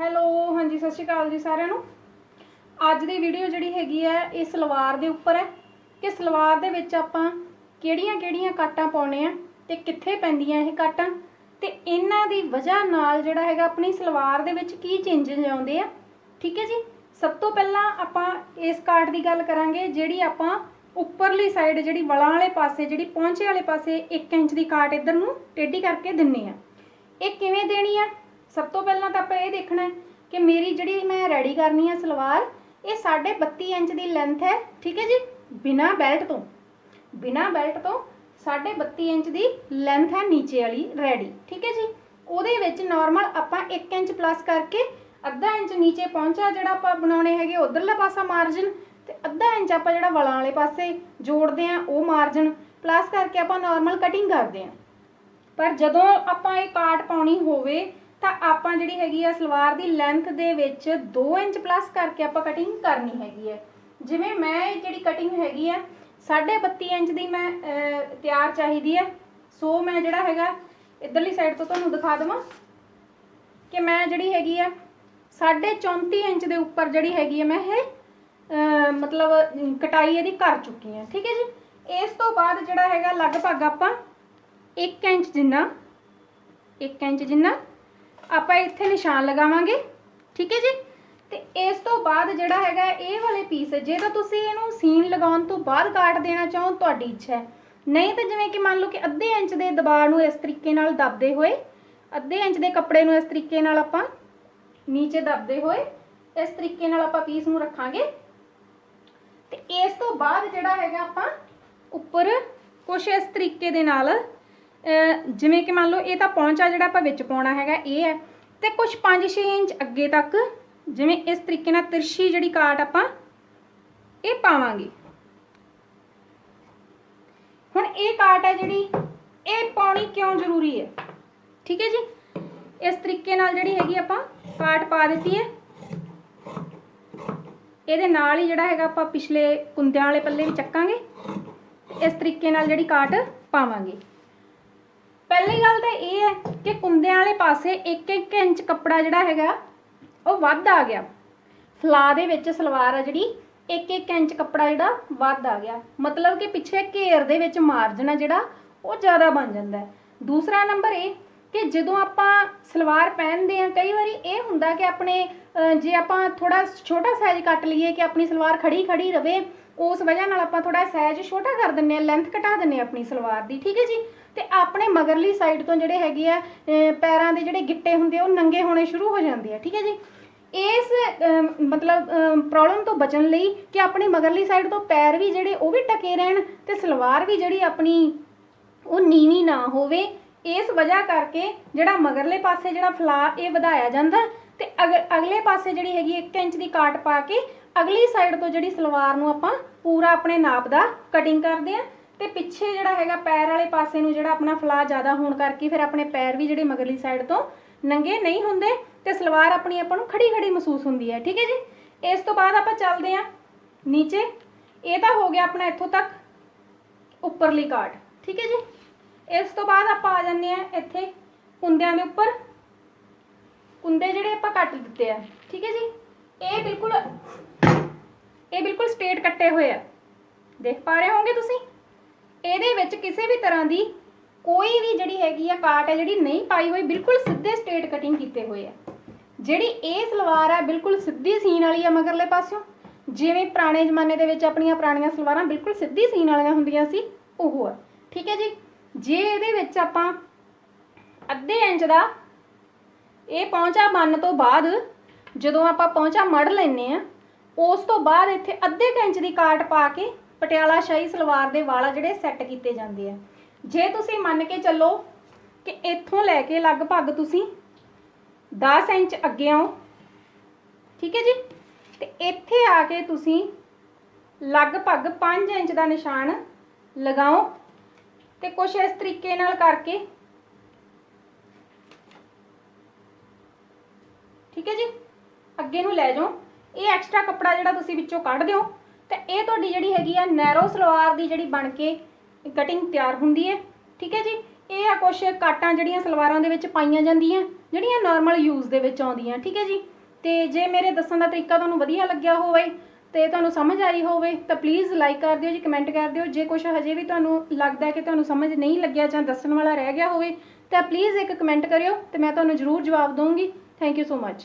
Hello, ਹਾਂਜੀ, ਸਤਿ ਸ਼੍ਰੀ ਅਕਾਲ ਜੀ ਸਾਰਿਆਂ ਨੂੰ। ਅੱਜ ਦੀ ਵੀਡੀਓ ਜਿਹੜੀ ਹੈਗੀ ਹੈ, ਇਹ ਸਲਵਾਰ ਦੇ ਉੱਪਰ ਹੈ। ਕਿ ਸਲਵਾਰ ਦੇ ਵਿੱਚ ਆਪਾਂ ਕਿਹੜੀਆਂ-ਕਿਹੜੀਆਂ ਕਾਟਾਂ ਪਾਉਣੇ ਆ ਤੇ ਕਿੱਥੇ ਪੈਂਦੀਆਂ ਇਹ ਕਾਟਾਂ? ਤੇ ਇਹਨਾਂ ਦੀ ਵਜ੍ਹਾ ਨਾਲ ਜਿਹੜਾ ਹੈਗਾ, ਆਪਣੀ ਸਲਵਾਰ ਦੇ ਵਿੱਚ ਕੀ ਚੇਂਜਸ ਆਉਂਦੇ ਆ? ਠੀਕ ਹੈ ਜੀ? ਸਭ ਤੋਂ ਪਹਿਲਾਂ ਆਪਾਂ ਇਸ ਕਾਟ ਦੀ ਗੱਲ ਕਰਾਂਗੇ, ਜਿਹੜੀ ਆਪਾਂ ਉੱਪਰਲੀ ਸਾਈਡ ਜਿਹੜੀ ਵਲਾਂ ਵਾਲੇ ਪਾਸੇ, ਜਿਹੜੀ ਪਹੁੰਚੇ ਵਾਲੇ ਪਾਸੇ 1 ਇੰਚ ਦੀ ਕਾਟ ਇੱਧਰ ਨੂੰ ਟੇਢੀ ਕਰਕੇ ਦਿੰਨੇ ਆ। ਇਹ ਕਿਵੇਂ ਦੇਣੀ ਆ? ਸਭ ਤੋਂ ਪਹਿਲਾਂ ਤਾਂ ਆਪਾਂ ਇਹ ਦੇਖਣਾ ਹੈ ਕਿ ਮੇਰੀ ਜਿਹੜੀ ਮੈਂ ਰੈਡੀ ਕਰਨੀ ਹੈ ਸਲਵਾਰ, ਇਹ 32.5 ਇੰਚ ਦੀ ਲੈਂਥ ਹੈ, ਠੀਕ ਹੈ ਜੀ? ਬਿਨਾ ਬੈਲਟ ਤੋਂ। ਬਿਨਾ ਬੈਲਟ ਤੋਂ 32.5 ਇੰਚ ਦੀ ਲੈਂਥ ਹੈ ਨੀਚੇ ਵਾਲੀ ਰੈਡੀ, ਠੀਕ ਹੈ ਜੀ? ਉਹਦੇ ਵਿੱਚ ਨਾਰਮਲ ਆਪਾਂ 1 ਇੰਚ ਪਲੱਸ ਕਰਕੇ ਅੱਧਾ ਇੰਚ ਨੀਚੇ ਪਹੁੰਚਾ ਜਿਹੜਾ ਆਪਾਂ ਬਣਾਉਣੇ ਹੈਗੇ ਉਧਰਲਾ ਪਾਸਾ ਮਾਰਜਨ ਤੇ ਅੱਧਾ ਇੰਚ ਆਪਾਂ ਜਿਹੜਾ ਵਲਾਂ ਵਾਲੇ ਪਾਸੇ ਜੋੜਦੇ ਆ, ਉਹ ਮਾਰਜਨ ਪਲੱਸ ਕਰਕੇ ਆਪਾਂ ਨਾਰਮਲ ਕਟਿੰਗ ਕਰਦੇ ਆ। ਪਰ ਜਦੋਂ ਆਪਾਂ ਇਹ ਕਾਟ ਪਾਉਣੀ ਹੋਵੇ ਤਾਂ ਆਪਾਂ ਜਿਹੜੀ ਹੈਗੀ ਆ ਸਲਵਾਰ ਦੀ ਲੈਂਥ ਦੇ ਵਿੱਚ 2 ਇੰਚ ਪਲੱਸ ਕਰਕੇ ਆਪਾਂ ਕਟਿੰਗ ਕਰਨੀ ਹੈਗੀ ਹੈ ਜਿਵੇਂ ਮੈਂ ਇਹ ਜਿਹੜੀ ਕਟਿੰਗ ਹੈਗੀ ਆ 32.5 ਇੰਚ ਦੀ ਮੈਂ ਤਿਆਰ ਚਾਹੀਦੀ ਹੈ ਸੋ ਮੈਂ ਜਿਹੜਾ ਹੈਗਾ, ਇਧਰਲੀ ਸਾਈਡ ਤੋਂ ਤੁਹਾਨੂੰ ਦਿਖਾ ਦਵਾਂ ਕਿ ਮੈਂ ਜਿਹੜੀ ਹੈਗੀ ਆ 34 ਇੰਚ ਦੇ ਉੱਪਰ ਜਿਹੜੀ ਹੈਗੀ ਆ ਮੈਂ ਇਹ ਮਤਲਬ ਕਟਾਈ ਇਹਦੀ ਕਰ ਚੁੱਕੀ ਹਾਂ ਠੀਕ ਹੈ ਜੀ? ਇਸ ਤੋਂ ਬਾਅਦ ਜਿਹੜਾ ਹੈਗਾ, ਲਗਭਗ ਆਪਾਂ 1 ਇੰਚ ਜਿੰਨਾ 1 ਇੰਚ ਜਿੰਨਾ ਆਪਾਂ ਇੱਥੇ ਨਿਸ਼ਾਨ ਲਗਾਵਾਂਗੇ, ਠੀਕ ਹੈ ਜੀ? ਤੇ ਇਸ ਤੋਂ ਬਾਅਦ ਜਿਹੜਾ ਹੈਗਾ ਇਹ ਵਾਲੇ ਪੀਸ ਜੇ ਤਾਂ ਤੁਸੀਂ ਇਹਨੂੰ ਸੀਨ ਲਗਾਉਣ ਤੋਂ ਬਾਅਦ ਕਾਟ ਦੇਣਾ ਚਾਹੋ, ਤੁਹਾਡੀ ਇੱਛਾ ਹੈ। ਨਹੀਂ ਤਾਂ ਜਿਵੇਂ ਕਿ ਮੰਨ ਲਓ ਕਿ ਅੱਧੇ ਇੰਚ ਦੇ ਦਬਾਅ ਨੂੰ ਇਸ ਤਰੀਕੇ ਨਾਲ ਦਬਦੇ ਹੋਏ, ਅੱਧੇ ਇੰਚ ਦੇ ਕੱਪੜੇ ਨੂੰ ਇਸ ਤਰੀਕੇ ਨਾਲ ਆਪਾਂ ਨੀਚੇ ਦਬਦੇ ਹੋਏ, ਇਸ ਤਰੀਕੇ ਨਾਲ ਆਪਾਂ ਪੀਸ ਨੂੰ ਰੱਖਾਂਗੇ। ਤੇ ਇਸ ਤੋਂ ਬਾਅਦ ਜਿਹੜਾ ਹੈਗਾ ਆਪਾਂ ਉੱਪਰ ਕੁਛ ਇਸ ਤਰੀਕੇ ਦੇ ਨਾਲ ਜਿਵੇਂ ਕਿ ਮੰਨ ਲਓ ਇਹ ਤਾਂ ਪੌਂਚਾ ਜਿਹੜਾ ਆਪਾਂ ਵਿੱਚ ਪਾਉਣਾ ਹੈਗਾ, ਇਹ ਹੈ। ਤੇ ਕੁਝ 5-6 ਇੰਚ ਅੱਗੇ ਤੱਕ ਜਿਵੇਂ ਇਸ ਤਰੀਕੇ ਨਾਲ ਤਿਰਛੀ ਜਿਹੜੀ ਕਾਟ ਆਪਾਂ ਇਹ ਪਾਵਾਂਗੇ। ਹੁਣ ਇਹ ਕਾਟ ਹੈ ਜਿਹੜੀ, ਇਹ ਪਾਉਣੀ ਕਿਉਂ ਜ਼ਰੂਰੀ ਹੈ? ਠੀਕ ਹੈ ਜੀ? ਇਸ ਤਰੀਕੇ ਨਾਲ ਜਿਹੜੀ ਹੈਗੀ ਆਪਾਂ ਕਾਟ ਪਾ ਦਿੱਤੀ ਹੈ। ਇਹਦੇ ਨਾਲ ਹੀ ਜਿਹੜਾ ਹੈਗਾ ਆਪਾਂ ਪਿਛਲੇ ਕੁੰਦਿਆਂ ਵਾਲੇ ਪੱਲੇ ਵੀ ਚੱਕਾਂਗੇ। ਇਸ ਤਰੀਕੇ ਨਾਲ ਜਿਹੜੀ ਕਾਟ ਪਾਵਾਂਗੇ। ਪਹਿਲੀ ਗੱਲ ਤਾਂ ਇਹ ਹੈ ਕਿ ਕੁੰਦਿਆਂ ਵਾਲੇ ਪਾਸੇ 1-1 ਇੰਚ ਕੱਪੜਾ ਜਿਹੜਾ ਹੈਗਾ, ਉਹ ਵੱਧ ਆ ਗਿਆ। ਫਲਾ ਦੇ ਵਿੱਚ ਸਲਵਾਰ ਆ ਜਿਹੜੀ 1-1 ਇੰਚ ਕੱਪੜਾ ਜਿਹੜਾ ਵੱਧ ਆ ਗਿਆ। ਮਤਲਬ ਕਿ ਪਿੱਛੇ ਘੇਰ ਦੇ ਵਿੱਚ ਮਾਰਜਨ ਆ ਜਿਹੜਾ, ਉਹ ਜ਼ਿਆਦਾ ਬਣ ਜਾਂਦਾ ਹੈ। ਦੂਸਰਾ ਨੰਬਰ ਇਹ ਕਿ ਜਦੋਂ ਆਪਾਂ ਸਲਵਾਰ ਪਹਿਨਦੇ ਆ ਕਈ ਵਾਰੀ ਇਹ ਹੁੰਦਾ ਕਿ ਆਪਣੇ ਜੇ ਆਪਾਂ ਥੋੜਾ ਛੋਟਾ ਸਾਈਜ਼ ਕੱਟ ਲਈਏ ਕਿ ਆਪਣੀ ਸਲਵਾਰ ਖੜੀ ਖੜੀ ਰਵੇ ਉਸ ਵਜ੍ਹਾ ਨਾਲ ਆਪਾਂ ਥੋੜਾ ਸਾਈਜ਼ ਛੋਟਾ ਕਰ ਦਿੰਨੇ ਆ ਲੈਂਥ ਘਟਾ ਦਿੰਨੇ ਆ ਆਪਣੀ ਸਲਵਾਰ ਦੀ ਠੀਕ ਹੈ ਜੀ? ਤੇ ਆਪਣੇ ਮਗਰਲੀ ਸਾਈਡ ਤੋਂ ਜਿਹੜੇ ਹੈਗੇ ਆ ਅਹ, ਪੈਰਾਂ ਦੇ ਜਿਹੜੇ ਗਿੱਟੇ ਹੁੰਦੇ ਆ ਉਹ ਨੰਗੇ ਹੋਣੇ ਸ਼ੁਰੂ ਹੋ ਜਾਂਦੇ ਆ ਠੀਕ ਹੈ ਜੀ? ਇਸ ਮਤਲਬ ਪ੍ਰੋਬਲਮ ਤੋਂ ਬਚਣ ਲਈ ਕਿ ਆਪਣੀ ਮਗਰਲੀ ਸਾਈਡ ਤੋਂ ਪੈਰ ਵੀ ਜਿਹੜੇ ਉਹ ਵੀ ਟਕੇ ਰਹਿਣ ਤੇ ਸਲਵਾਰ ਵੀ ਜਿਹੜੀ ਆਪਣੀ ਉਹ ਨੀਵੀਂ ਨਾ ਹੋਵੇ ਇਸ ਵਜ੍ਹਾ ਕਰਕੇ ਜਿਹੜਾ ਮਗਰਲੇ ਪਾਸੇ ਜਿਹੜਾ ਫਲਾ ਇਹ ਵਧਾਇਆ ਜਾਂਦਾ ਤੇ ਅਗ- ਅਗਲੇ ਪਾਸੇ ਜਿਹੜੀ ਹੈਗੀ 1 ਇੰਚ ਦੀ ਕਾਟ ਪਾ ਕੇ ਅਗਲੀ ਸਾਈਡ ਤੋਂ ਜਿਹੜੀ ਸਲਵਾਰ ਨੂੰ ਆਪਾਂ ਪੂਰਾ ਆਪਣੇ ਨਾਪ ਦਾ ਕਟਿੰਗ ਕਰਦੇ ਆ ਤੇ ਪਿੱਛੇ ਜਿਹੜਾ ਹੈਗਾ ਪੈਰ ਵਾਲੇ ਪਾਸੇ ਨੂੰ ਜਿਹੜਾ ਆਪਣਾ ਫਲਾ ਜ਼ਿਆਦਾ ਹੋਣ ਕਰਕੇ ਫਿਰ ਆਪਣੇ ਪੈਰ ਵੀ ਜਿਹੜੇ ਮਗਰਲੀ ਸਾਈਡ ਤੋਂ ਨੰਗੇ ਨਹੀਂ ਹੁੰਦੇ ਤੇ ਸਲਵਾਰ ਆਪਣੀ ਆਪਾਂ ਨੂੰ ਖੜੀ ਖੜੀ ਮਹਿਸੂਸ ਹੁੰਦੀ ਹੈ, ਠੀਕ ਹੈ ਜੀ? ਇਸ ਤੋਂ ਬਾਅਦ ਆਪਾਂ ਚੱਲਦੇ ਆ ਨੀਚੇ। ਇਹ ਤਾਂ ਹੋ ਗਿਆ ਆਪਣਾ ਇੱਥੋਂ ਤੱਕ ਉੱਪਰਲੀ ਕਾਟ, ਠੀਕ ਹੈ ਜੀ? ਇਸ ਤੋਂ ਬਾਅਦ ਆਪਾਂ ਆ ਜਾਂਦੇ ਆ ਇੱਥੇ ਕੁੰਦਿਆਂ ਦੇ ਉੱਪਰ। ਕੁੰਦੇ ਜਿਹੜੇ ਆਪਾਂ ਕੱਟ ਦਿੱਤੇ ਆ, ਠੀਕ ਹੈ ਜੀ? ਇਹ ਬਿਲਕੁਲ ਇਹ ਬਿਲਕੁਲ ਸਟ੍ਰੇਟ ਕੱਟੇ ਹੋਏ ਆ। ਦੇਖ ਪਾ ਰਹੇ ਹੋਵੋਗੇ ਤੁਸੀਂ? ਇਹਦੇ ਵਿੱਚ ਕਿਸੇ ਵੀ ਤਰ੍ਹਾਂ ਦੀ ਕੋਈ ਵੀ ਜਿਹੜੀ ਹੈਗੀ ਆ ਕਾਟ ਹੈ ਜਿਹੜੀ ਨਹੀਂ ਪਾਈ ਹੋਈ, ਬਿਲਕੁਲ ਸਿੱਧੇ ਸਟ੍ਰੇਟ ਕਟਿੰਗ ਕੀਤੇ ਹੋਏ ਆ। ਜਿਹੜੀ ਇਹ ਸਲਵਾਰ ਆ, ਬਿਲਕੁਲ ਸਿੱਧੀ ਸੀਨ ਵਾਲੀ ਆ ਮਗਰਲੇ ਪਾਸਿਓਂ। ਜਿਵੇਂ ਪੁਰਾਣੇ ਜ਼ਮਾਨੇ ਦੇ ਵਿੱਚ ਆਪਣੀਆਂ ਪੁਰਾਣੀਆਂ ਸਲਵਾਰਾਂ ਬਿਲਕੁਲ ਸਿੱਧੀ ਸੀਨ ਵਾਲੀਆਂ ਹੁੰਦੀਆਂ ਸੀ, ਉਹ ਆ। ਠੀਕ ਹੈ ਜੀ? ਜੇ ਇਹਦੇ ਵਿੱਚ ਆਪਾਂ ਅੱਧੇ ਇੰਚ ਦਾ ਇਹ ਪਹੁੰਚਾ ਬੰਨ ਤੋਂ ਬਾਅਦ ਜਦੋਂ ਆਪਾਂ ਪਹੁੰਚਾ ਮੜ ਲੈਨੇ ਆ ਉਸ ਤੋਂ ਬਾਅਦ ਇੱਥੇ ਅੱਧੇ ਇੰਚ ਦੀ ਕਾਟ ਪਾ ਕੇ ਪਟਿਆਲਾ ਸ਼ਾਹੀ ਸਲਵਾਰ ਦੇ ਵਾਲਾ ਜਿਹੜੇ ਸੈੱਟ ਕੀਤੇ ਜਾਂਦੇ ਆ। ਜੇ ਤੁਸੀਂ ਮੰਨ ਕੇ ਚੱਲੋ ਕਿ ਇੱਥੋਂ ਲੈ ਕੇ ਲਗਭਗ ਤੁਸੀਂ 10 ਇੰਚ ਅੱਗੇ ਆਓ, ਠੀਕ ਹੈ ਜੀ? ਤੇ ਇੱਥੇ ਆ ਕੇ ਤੁਸੀਂ ਲਗਭਗ 5 ਇੰਚ ਦਾ ਨਿਸ਼ਾਨ ਲਗਾਓ ਤੇ ਕੁਛ ਇਸ ਤਰੀਕੇ ਨਾਲ ਕਰਕੇ ਠੀਕ ਹੈ ਜੀ? ਅੱਗੇ ਨੂੰ ਲੈ ਜਾਓ। ਇਹ ਐਕਸਟਰਾ ਕੱਪੜਾ ਜਿਹੜਾ ਤੁਸੀਂ ਵਿੱਚੋਂ ਕੱਢ ਦਿਓ ਤੇ ਇਹ ਤੁਹਾਡੀ ਜਿਹੜੀ ਹੈਗੀ ਆ ਨੈਰੋ ਸਲਵਾਰ ਦੀ ਜਿਹੜੀ ਬਣ ਕੇ ਕਟਿੰਗ ਤਿਆਰ ਹੁੰਦੀ ਹੈ। ਠੀਕ ਹੈ ਜੀ? ਇਹ ਆ ਕੁਛ ਕਾਟਾਂ ਜਿਹੜੀਆਂ ਸਲਵਾਰਾਂ ਦੇ ਵਿੱਚ ਪਾਈਆਂ ਜਾਂਦੀਆਂ, ਜਿਹੜੀਆਂ ਨਾਰਮਲ ਯੂਜ਼ ਦੇ ਵਿੱਚ ਆਉਂਦੀਆਂ। ਠੀਕ ਹੈ ਜੀ? ਤੇ ਜੇ ਮੇਰੇ ਦੱਸਣ ਦਾ ਤਰੀਕਾ ਤੁਹਾਨੂੰ ਵਧੀਆ ਲੱਗਿਆ ਹੋਵੇ ਤੇ ਤੁਹਾਨੂੰ ਸਮਝ ਆਈ ਹੋਵੇ ਤਾਂ ਪਲੀਜ਼ ਲਾਈਕ ਕਰ ਦਿਓ ਜੀ ਕਮੈਂਟ ਕਰ ਦਿਓ। ਜੇ ਕੁਝ ਹਜੇ ਵੀ ਤੁਹਾਨੂੰ ਲੱਗਦਾ ਕਿ ਤੁਹਾਨੂੰ ਸਮਝ ਨਹੀਂ ਲੱਗਿਆ ਜਾਂ ਦੱਸਣ ਵਾਲਾ ਰਹਿ ਗਿਆ ਹੋਵੇ ਤਾਂ ਪਲੀਜ਼ ਇੱਕ ਕਮੈਂਟ ਕਰਿਓ ਤੇ ਮੈਂ ਤੁਹਾਨੂੰ ਜ਼ਰੂਰ ਜਵਾਬ ਦਵਾਂਗੀ thank you so much.